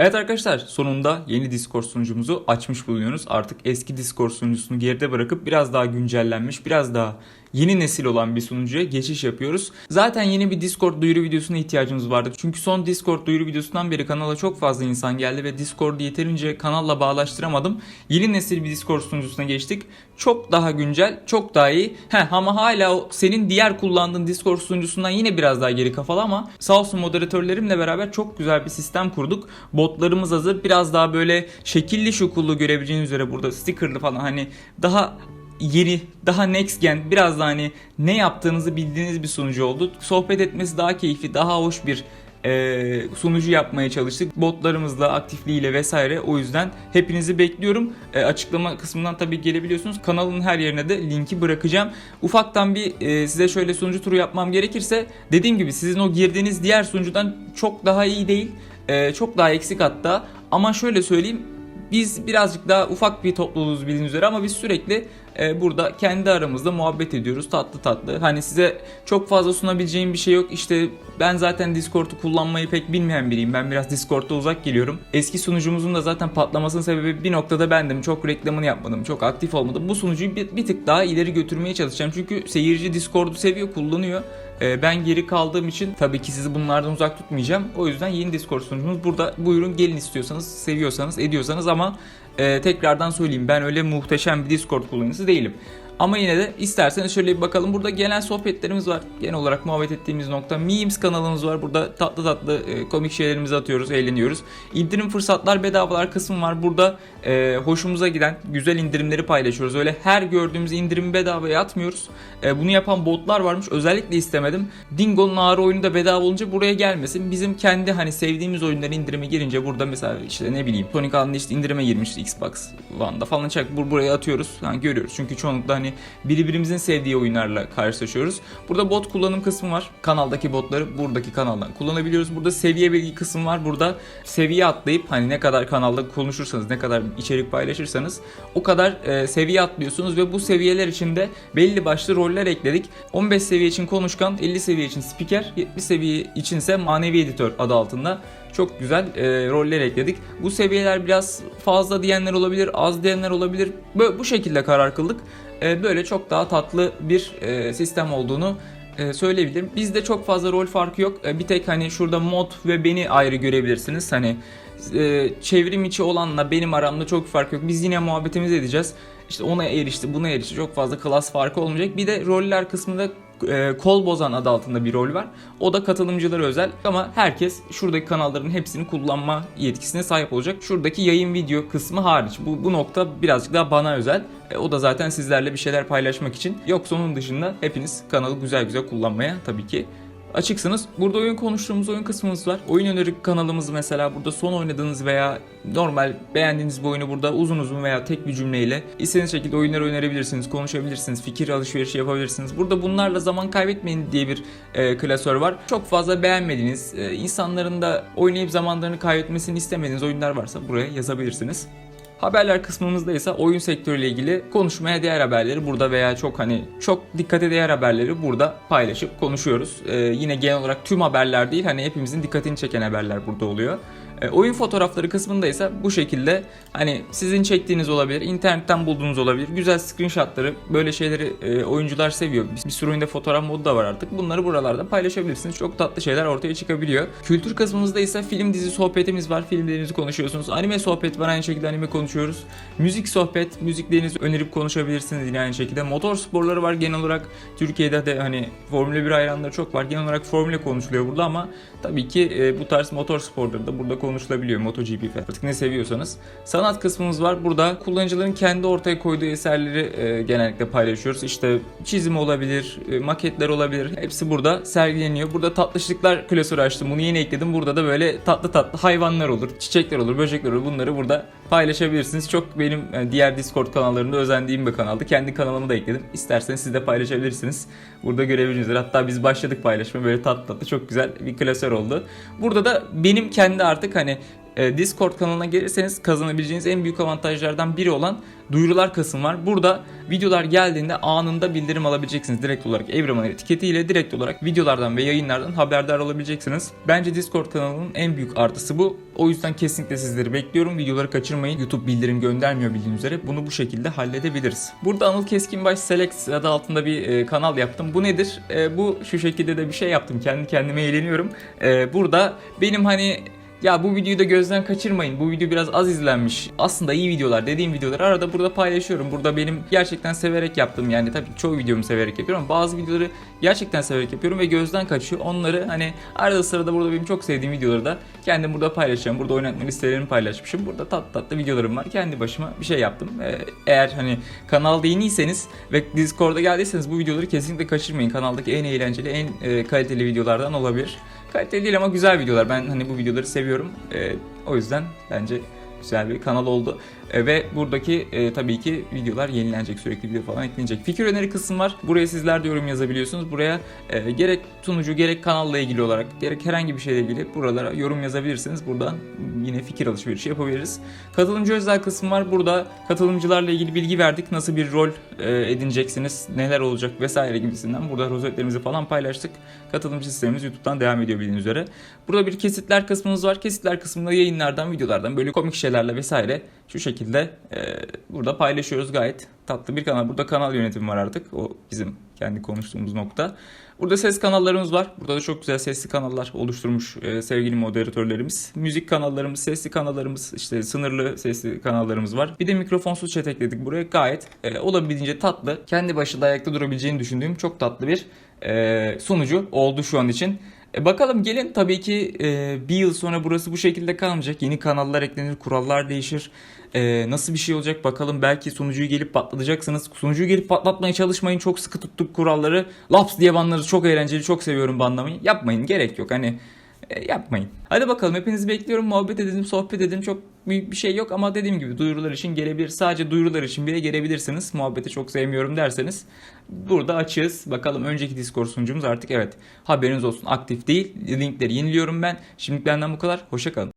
Evet arkadaşlar sonunda yeni Discord sunucumuzu açmış bulunuyoruz. Artık eski Discord sunucusunu geride bırakıp biraz daha güncellenmiş, biraz daha yeni nesil olan bir sunucuya geçiş yapıyoruz. Zaten yeni bir Discord duyuru videosuna ihtiyacımız vardı. Çünkü son Discord duyuru videosundan beri kanala çok fazla insan geldi ve Discord'u yeterince kanalla bağlaştıramadım. Yeni nesil bir Discord sunucusuna geçtik. Çok daha güncel, çok daha iyi. Heh, ama hala senin diğer kullandığın Discord sunucusundan yine biraz daha geri kafalı ama sağ olsun moderatörlerimle beraber çok güzel bir sistem kurduk. Botlarımız hazır. Biraz daha böyle şekilli şukullu görebileceğiniz üzere burada stickerlı falan hani daha yeni, daha next gen, biraz da hani ne yaptığınızı bildiğiniz bir sunucu oldu. Sohbet etmesi daha keyifli, daha hoş bir e, sunucu yapmaya çalıştık. Botlarımızla, aktifliğiyle vesaire. O yüzden hepinizi bekliyorum. E, açıklama kısmından tabii gelebiliyorsunuz. Kanalın her yerine de linki bırakacağım. Ufaktan bir e, size şöyle sunucu turu yapmam gerekirse dediğim gibi sizin o girdiğiniz diğer sunucudan çok daha iyi değil. E, çok daha eksik hatta. Ama şöyle söyleyeyim biz birazcık daha ufak bir topluluğuz bildiğiniz üzere ama biz sürekli e, burada kendi aramızda muhabbet ediyoruz tatlı tatlı. Hani size çok fazla sunabileceğim bir şey yok. İşte ben zaten Discord'u kullanmayı pek bilmeyen biriyim. Ben biraz Discord'da uzak geliyorum. Eski sunucumuzun da zaten patlamasının sebebi bir noktada bendim. Çok reklamını yapmadım. Çok aktif olmadım. Bu sunucuyu bir, bir tık daha ileri götürmeye çalışacağım. Çünkü seyirci Discord'u seviyor, kullanıyor. E, ben geri kaldığım için tabii ki sizi bunlardan uzak tutmayacağım. O yüzden yeni Discord sunucumuz burada. Buyurun gelin istiyorsanız, seviyorsanız, ediyorsanız ama e, tekrardan söyleyeyim ben öyle muhteşem bir Discord kullanıcısı değilim. Ama yine de isterseniz şöyle bir bakalım. Burada genel sohbetlerimiz var. Genel olarak muhabbet ettiğimiz nokta. Memes kanalımız var. Burada tatlı tatlı e, komik şeylerimizi atıyoruz, eğleniyoruz. İndirim fırsatlar, bedavalar kısmı var. Burada e, hoşumuza giden güzel indirimleri paylaşıyoruz. Öyle her gördüğümüz indirimi bedavaya atmıyoruz. E, bunu yapan botlar varmış. Özellikle istemedim. Dingo'nun ağrı oyunu da bedava olunca buraya gelmesin. Bizim kendi hani sevdiğimiz oyunların indirime girince burada mesela işte ne bileyim Sonic Unleashed indirime girmiş Xbox One'da falan çak bur buraya atıyoruz. Yani görüyoruz. Çünkü çoğunlukla hani birbirimizin sevdiği oyunlarla karşılaşıyoruz. Burada bot kullanım kısmı var. Kanaldaki botları buradaki kanaldan kullanabiliyoruz. Burada seviye bilgi kısmı var. Burada seviye atlayıp hani ne kadar kanalda konuşursanız, ne kadar içerik paylaşırsanız o kadar e, seviye atlıyorsunuz ve bu seviyeler içinde belli başlı roller ekledik. 15 seviye için konuşkan, 50 seviye için spiker, 70 seviye içinse manevi editör adı altında çok güzel e, roller ekledik. Bu seviyeler biraz fazla diyenler olabilir, az diyenler olabilir. Böyle, bu şekilde karar kıldık. E, böyle çok daha tatlı bir e, sistem olduğunu e, söyleyebilirim. Bizde çok fazla rol farkı yok. Bir tek hani şurada mod ve beni ayrı görebilirsiniz. Hani çevrim içi olanla benim aramda çok fark yok. Biz yine muhabbetimizi edeceğiz. İşte ona erişti, buna erişti. Çok fazla klas farkı olmayacak. Bir de roller kısmında e, kol bozan adı altında bir rol var. O da katılımcılara özel ama herkes şuradaki kanalların hepsini kullanma yetkisine sahip olacak. Şuradaki yayın video kısmı hariç. Bu, bu nokta birazcık daha bana özel. E, o da zaten sizlerle bir şeyler paylaşmak için. Yoksa onun dışında hepiniz kanalı güzel güzel kullanmaya tabii ki açıksınız. Burada oyun konuştuğumuz oyun kısmımız var. Oyun öneri kanalımız mesela burada son oynadığınız veya normal beğendiğiniz bir oyunu burada uzun uzun veya tek bir cümleyle istediğiniz şekilde oyunları önerebilirsiniz, konuşabilirsiniz, fikir alışverişi yapabilirsiniz. Burada bunlarla zaman kaybetmeyin diye bir e, klasör var. Çok fazla beğenmediğiniz, e, insanların da oynayıp zamanlarını kaybetmesini istemediğiniz oyunlar varsa buraya yazabilirsiniz. Haberler kısmımızda ise oyun sektörüyle ilgili konuşmaya değer haberleri burada veya çok hani çok dikkate değer haberleri burada paylaşıp konuşuyoruz. Ee, yine genel olarak tüm haberler değil hani hepimizin dikkatini çeken haberler burada oluyor. E, oyun fotoğrafları kısmında ise bu şekilde hani sizin çektiğiniz olabilir, internetten bulduğunuz olabilir. Güzel screenshotları, böyle şeyleri e, oyuncular seviyor. Bir, bir sürü oyunda fotoğraf modu da var artık. Bunları buralarda paylaşabilirsiniz. Çok tatlı şeyler ortaya çıkabiliyor. Kültür kısmımızda ise film dizi sohbetimiz var. Filmlerinizi konuşuyorsunuz. Anime sohbet var aynı şekilde anime konuşuyoruz. Müzik sohbet, müziklerinizi önerip konuşabilirsiniz yine aynı şekilde. Motor sporları var genel olarak. Türkiye'de de hani Formula 1 hayranları çok var. Genel olarak Formula konuşuluyor burada ama tabii ki e, bu tarz motor sporları da burada konuşulabiliyor MotoGP falan. Artık ne seviyorsanız. Sanat kısmımız var. Burada kullanıcıların kendi ortaya koyduğu eserleri e, genellikle paylaşıyoruz. İşte çizim olabilir, e, maketler olabilir. Hepsi burada sergileniyor. Burada tatlışlıklar klasörü açtım. Bunu yeni ekledim. Burada da böyle tatlı tatlı hayvanlar olur, çiçekler olur, böcekler olur. Bunları burada paylaşabilirsiniz. Çok benim e, diğer Discord kanallarında özendiğim bir kanaldı. Kendi kanalımı da ekledim. İsterseniz siz de paylaşabilirsiniz. Burada görebilirsiniz. Hatta biz başladık paylaşmaya. Böyle tatlı tatlı çok güzel bir klasör oldu. Burada da benim kendi artık hani e, Discord kanalına gelirseniz kazanabileceğiniz en büyük avantajlardan biri olan duyurular kısmı var. Burada videolar geldiğinde anında bildirim alabileceksiniz. Direkt olarak Evraman etiketiyle direkt olarak videolardan ve yayınlardan haberdar olabileceksiniz. Bence Discord kanalının en büyük artısı bu. O yüzden kesinlikle sizleri bekliyorum. Videoları kaçırmayın. YouTube bildirim göndermiyor bildiğiniz üzere. Bunu bu şekilde halledebiliriz. Burada Anıl Keskinbaş Select adı altında bir e, kanal yaptım. Bu nedir? E, bu şu şekilde de bir şey yaptım. Kendi kendime eğleniyorum. E, burada benim hani ya bu videoyu da gözden kaçırmayın. Bu video biraz az izlenmiş. Aslında iyi videolar dediğim videoları arada burada paylaşıyorum. Burada benim gerçekten severek yaptığım yani tabii çoğu videomu severek yapıyorum bazı videoları gerçekten severek yapıyorum ve gözden kaçıyor. Onları hani arada sırada burada benim çok sevdiğim videoları da kendim burada paylaşacağım. Burada oynatma listelerimi paylaşmışım. Burada tatlı tatlı videolarım var. Kendi başıma bir şey yaptım. Ee, eğer hani kanalda yeniyseniz ve Discord'a geldiyseniz bu videoları kesinlikle kaçırmayın. Kanaldaki en eğlenceli, en e, kaliteli videolardan olabilir. Kaliteli değil ama güzel videolar. Ben hani bu videoları seviyorum. Ee, o yüzden bence güzel bir kanal oldu. E, ve buradaki e, tabii ki videolar yenilenecek sürekli video falan eklenecek. Fikir öneri kısım var. Buraya sizler de yorum yazabiliyorsunuz. Buraya e, gerek sunucu gerek kanalla ilgili olarak gerek herhangi bir şeyle ilgili buralara yorum yazabilirsiniz. Buradan yine fikir alışverişi yapabiliriz. Katılımcı özel kısım var. Burada katılımcılarla ilgili bilgi verdik. Nasıl bir rol e, edineceksiniz, neler olacak vesaire gibisinden. Burada rozetlerimizi falan paylaştık. Katılımcı sistemimiz YouTube'dan devam ediyor bildiğiniz üzere. Burada bir kesitler kısmımız var. Kesitler kısmında yayınlardan, videolardan böyle komik şeylerle vesaire şu şekilde e, burada paylaşıyoruz gayet tatlı bir kanal. Burada kanal yönetimi var artık. O bizim kendi konuştuğumuz nokta. Burada ses kanallarımız var. Burada da çok güzel sesli kanallar oluşturmuş e, sevgili moderatörlerimiz. Müzik kanallarımız, sesli kanallarımız, işte sınırlı sesli kanallarımız var. Bir de mikrofonsuz chat ekledik buraya. Gayet e, olabildiğince tatlı. Kendi başında ayakta durabileceğini düşündüğüm çok tatlı bir e, sunucu oldu şu an için. E bakalım gelin tabii ki e, bir yıl sonra burası bu şekilde kalmayacak. Yeni kanallar eklenir, kurallar değişir. E, nasıl bir şey olacak bakalım. Belki sunucuyu gelip patlatacaksınız. Sunucuyu gelip patlatmaya çalışmayın. Çok sıkı tuttuk kuralları. Laps diye banlarız. Çok eğlenceli, çok seviyorum banlamayı. Yapmayın, gerek yok. Hani e, yapmayın. Hadi bakalım hepinizi bekliyorum. Muhabbet edelim, sohbet edelim. Çok büyük bir şey yok ama dediğim gibi duyurular için gelebilir. Sadece duyurular için bile gelebilirsiniz. Muhabbeti çok sevmiyorum derseniz burada açığız. Bakalım önceki Discord sunucumuz artık evet haberiniz olsun aktif değil. Linkleri yeniliyorum ben. Şimdilik benden bu kadar. Hoşçakalın.